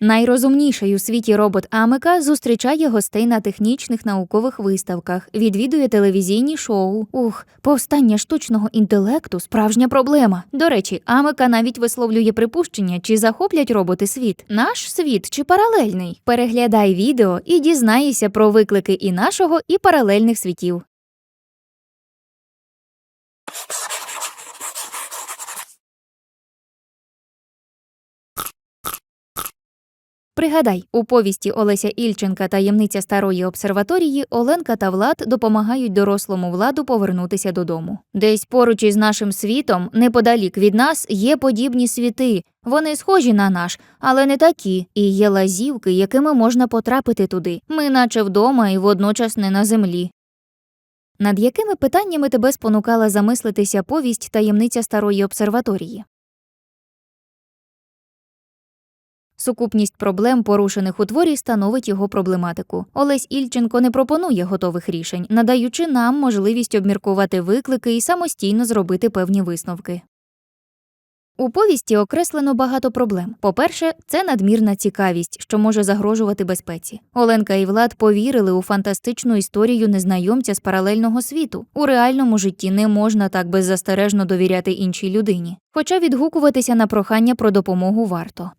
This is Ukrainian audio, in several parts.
Найрозумніший у світі робот Амика зустрічає гостей на технічних наукових виставках, відвідує телевізійні шоу. Ух, повстання штучного інтелекту справжня проблема. До речі, Амика навіть висловлює припущення, чи захоплять роботи світ. Наш світ чи паралельний. Переглядай відео і дізнайся про виклики і нашого, і паралельних світів. Пригадай, у повісті Олеся Ільченка таємниця старої обсерваторії Оленка та Влад допомагають дорослому владу повернутися додому. Десь поруч із нашим світом, неподалік від нас, є подібні світи. Вони схожі на наш, але не такі, і є лазівки, якими можна потрапити туди. Ми наче вдома і водночас не на землі. Над якими питаннями тебе спонукала замислитися повість таємниця старої обсерваторії? Сукупність проблем, порушених у творі, становить його проблематику. Олесь Ільченко не пропонує готових рішень, надаючи нам можливість обміркувати виклики і самостійно зробити певні висновки. У повісті окреслено багато проблем. По-перше, це надмірна цікавість, що може загрожувати безпеці. Оленка і Влад повірили у фантастичну історію незнайомця з паралельного світу. У реальному житті не можна так беззастережно довіряти іншій людині, хоча відгукуватися на прохання про допомогу варто.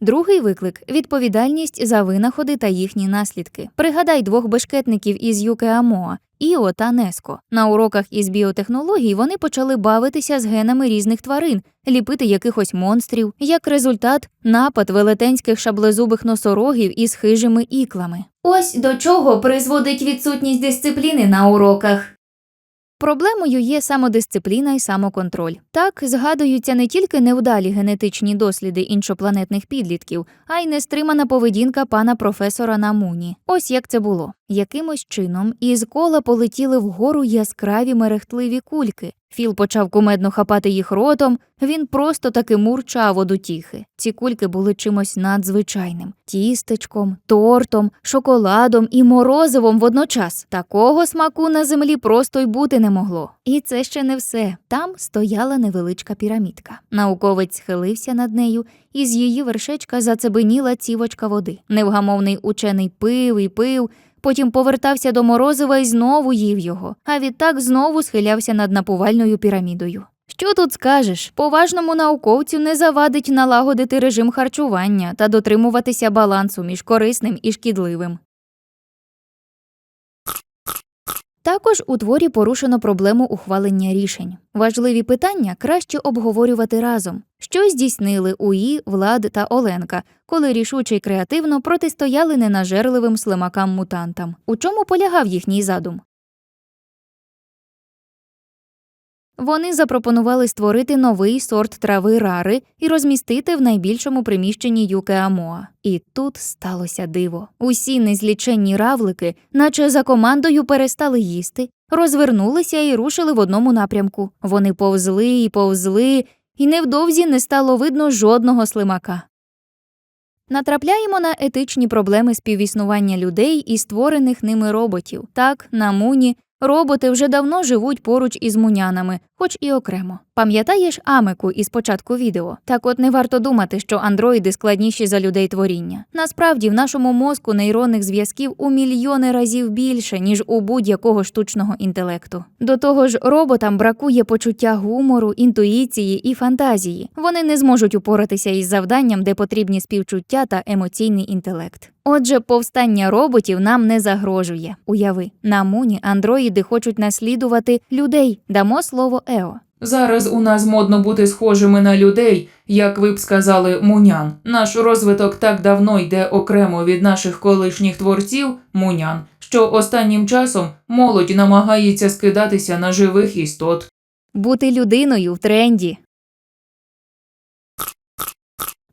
Другий виклик відповідальність за винаходи та їхні наслідки. Пригадай двох бешкетників із ЮКЕАМОА Іо та Неско. На уроках із біотехнологій вони почали бавитися з генами різних тварин, ліпити якихось монстрів. Як результат, напад велетенських шаблезубих носорогів із хижими іклами. Ось до чого призводить відсутність дисципліни на уроках. Проблемою є самодисципліна і самоконтроль. Так згадуються не тільки невдалі генетичні досліди іншопланетних підлітків, а й нестримана поведінка пана професора Намуні. Ось як це було. Якимось чином із кола полетіли вгору яскраві мерехтливі кульки. Філ почав кумедно хапати їх ротом, він просто таки мурчав од утіхи. Ці кульки були чимось надзвичайним тістечком, тортом, шоколадом і морозивом водночас. Такого смаку на землі просто й бути не могло. І це ще не все. Там стояла невеличка пірамідка. Науковець схилився над нею, і з її вершечка зацебеніла цівочка води. Невгамовний учений пив і пив. Потім повертався до морозива і знову їв його, а відтак знову схилявся над напувальною пірамідою. Що тут скажеш? Поважному науковцю не завадить налагодити режим харчування та дотримуватися балансу між корисним і шкідливим. Також у творі порушено проблему ухвалення рішень. Важливі питання краще обговорювати разом. Що здійснили УІ, Влад та Оленка, коли рішуче й креативно протистояли ненажерливим слимакам-мутантам. У чому полягав їхній задум? Вони запропонували створити новий сорт трави рари і розмістити в найбільшому приміщенні Юкеамоа. І тут сталося диво. Усі незліченні равлики, наче за командою, перестали їсти, розвернулися і рушили в одному напрямку. Вони повзли і повзли, і невдовзі не стало видно жодного слимака. Натрапляємо на етичні проблеми співіснування людей і створених ними роботів. Так, на муні роботи вже давно живуть поруч із мунянами, хоч і окремо. Пам'ятаєш Амику із початку відео? Так от не варто думати, що андроїди складніші за людей творіння. Насправді в нашому мозку нейронних зв'язків у мільйони разів більше, ніж у будь-якого штучного інтелекту. До того ж, роботам бракує почуття гумору, інтуїції і фантазії. Вони не зможуть упоратися із завданням, де потрібні співчуття та емоційний інтелект. Отже, повстання роботів нам не загрожує. Уяви, на муні андроїди хочуть наслідувати людей. Дамо слово Ео. Зараз у нас модно бути схожими на людей, як ви б сказали, мунян. Наш розвиток так давно йде окремо від наших колишніх творців мунян, що останнім часом молодь намагається скидатися на живих істот. Бути людиною в тренді.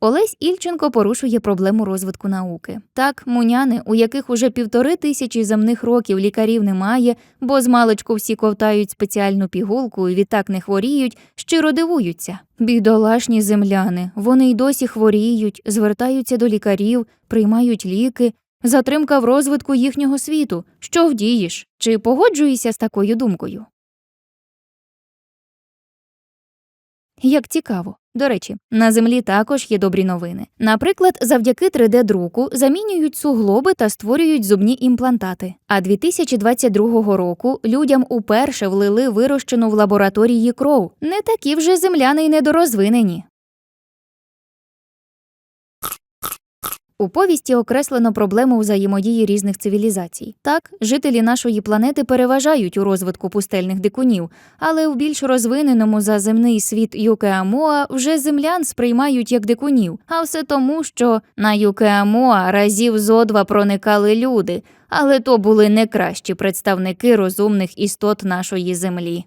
Олесь Ільченко порушує проблему розвитку науки. Так, муняни, у яких уже півтори тисячі земних років лікарів немає, бо з маличку всі ковтають спеціальну пігулку і відтак не хворіють, щиро дивуються. Бідолашні земляни, вони й досі хворіють, звертаються до лікарів, приймають ліки. Затримка в розвитку їхнього світу. Що вдієш? Чи погоджуєшся з такою думкою? Як цікаво, До речі, на землі також є добрі новини. Наприклад, завдяки 3D-друку замінюють суглоби та створюють зубні імплантати. А 2022 року людям уперше влили вирощену в лабораторії кров. Не такі вже земляни й недорозвинені. У повісті окреслено проблему взаємодії різних цивілізацій. Так, жителі нашої планети переважають у розвитку пустельних дикунів, але в більш розвиненому за земний світ Юкеамоа вже землян сприймають як дикунів, а все тому, що на Юкеамоа разів зо два проникали люди, але то були не кращі представники розумних істот нашої землі.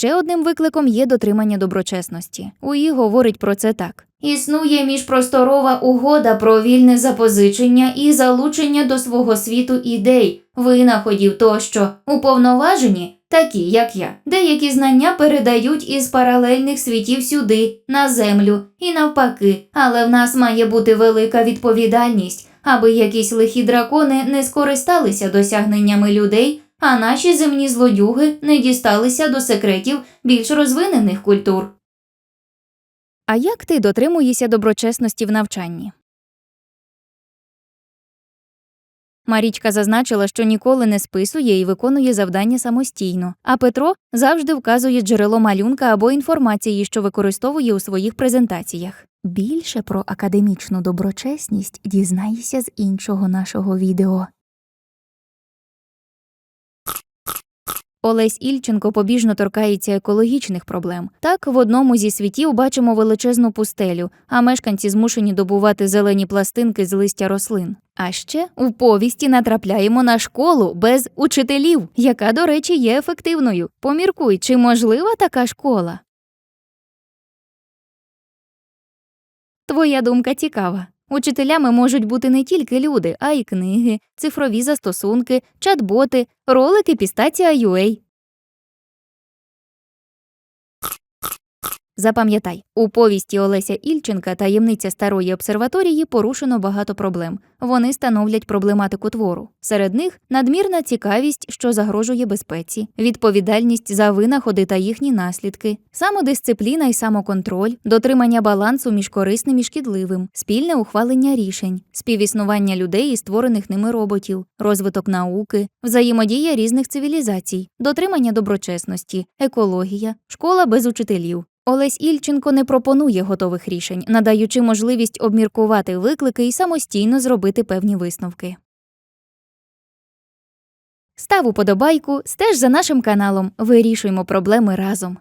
Ще одним викликом є дотримання доброчесності. УІ говорить про це так: існує міжпросторова угода про вільне запозичення і залучення до свого світу ідей, винаходів тощо, уповноважені, такі як я. Деякі знання передають із паралельних світів сюди, на землю, і навпаки, але в нас має бути велика відповідальність, аби якісь лихі дракони не скористалися досягненнями людей а наші земні злодюги не дісталися до секретів більш розвинених культур. А як ти дотримуєшся доброчесності в навчанні? Марічка зазначила, що ніколи не списує і виконує завдання самостійно, а Петро завжди вказує джерело малюнка або інформації, що використовує у своїх презентаціях. Більше про академічну доброчесність дізнайся з іншого нашого відео. Олесь Ільченко побіжно торкається екологічних проблем. Так, в одному зі світів бачимо величезну пустелю, а мешканці змушені добувати зелені пластинки з листя рослин. А ще у повісті натрапляємо на школу без учителів, яка, до речі, є ефективною. Поміркуй, чи можлива така школа? Твоя думка цікава. Учителями можуть бути не тільки люди, а й книги, цифрові застосунки, чат-боти, ролики Pistachia.ua. Запам'ятай, у повісті Олеся Ільченка Таємниця старої обсерваторії порушено багато проблем. Вони становлять проблематику твору. Серед них надмірна цікавість, що загрожує безпеці, відповідальність за винаходи та їхні наслідки, самодисципліна і самоконтроль, дотримання балансу між корисним і шкідливим, спільне ухвалення рішень, співіснування людей і створених ними роботів, розвиток науки, взаємодія різних цивілізацій, дотримання доброчесності, екологія, школа без учителів. Олесь Ільченко не пропонує готових рішень, надаючи можливість обміркувати виклики і самостійно зробити певні висновки. Став уподобайку, стеж за нашим каналом, вирішуємо проблеми разом.